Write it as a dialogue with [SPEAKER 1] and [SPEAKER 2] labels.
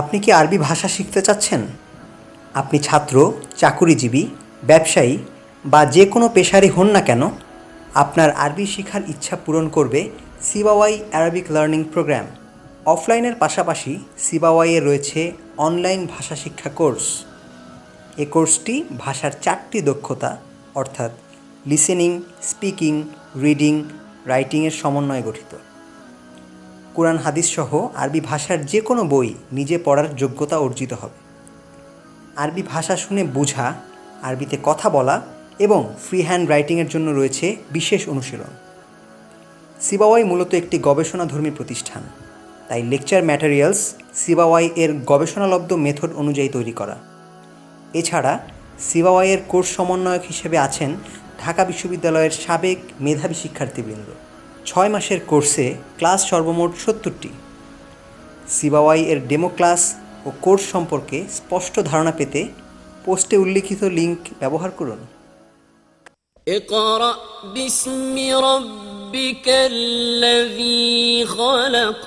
[SPEAKER 1] আপনি কি আরবি ভাষা শিখতে চাচ্ছেন? আপনি ছাত্র, চাকুরিজীবী, ব্যবসায়ী বা যে কোনো পেশারই হন না কেন, আপনার আরবি শিখার ইচ্ছা পূরণ করবে সিবাওয়াই অ্যারাবিক লার্নিং প্রোগ্রাম। অফলাইনের পাশাপাশি সিবাওয়াইয়ে রয়েছে অনলাইন ভাষা শিক্ষা কোর্স। এ কোর্সটি ভাষার চারটি দক্ষতা, অর্থাৎ লিসেনিং, স্পিকিং, রিডিং, রাইটিংয়ের সমন্বয়ে গঠিত। কোরআন, হাদিস সহ আরবি ভাষার যে কোনো বই নিজে পড়ার যোগ্যতা অর্জিত হবে। আরবি ভাষা শুনে বোঝা, আরবিতে কথা বলা এবং ফ্রি হ্যান্ড রাইটিংয়ের জন্য রয়েছে বিশেষ অনুশীলন। সিবাওয়াই মূলত একটি গবেষণাধর্মী প্রতিষ্ঠান। তাই লেকচার ম্যাটেরিয়ালস সিবাওয়াই এর গবেষণালব্ধ মেথড অনুযায়ী তৈরি করা। এছাড়া সিবাওয়াইয়ের কোর্স সমন্বয়ক হিসেবে আছেন ঢাকা বিশ্ববিদ্যালয়ের সাবেক মেধাবী শিক্ষার্থীবৃন্দ। ছয় মাসের কোর্সে ক্লাস সর্বমোট সত্তরটি সিবাওয়াই এর ডেমো ক্লাস ও কোর্স সম্পর্কে স্পষ্ট ধারণা পেতে পোস্টে উল্লিখিত লিঙ্ক ব্যবহার করুন
[SPEAKER 2] اقرأ باسم ربك الذي خلق